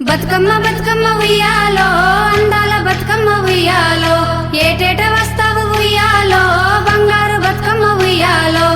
బతుకమ్మ బతుకమ్మ ఉయ్యాలో అందాల బతుకమ్మ ఉయ్యాలో ఏటేట వస్తావు ఉయ్యాలో బంగారు బతుకమ్మ ఉయ్యాలో.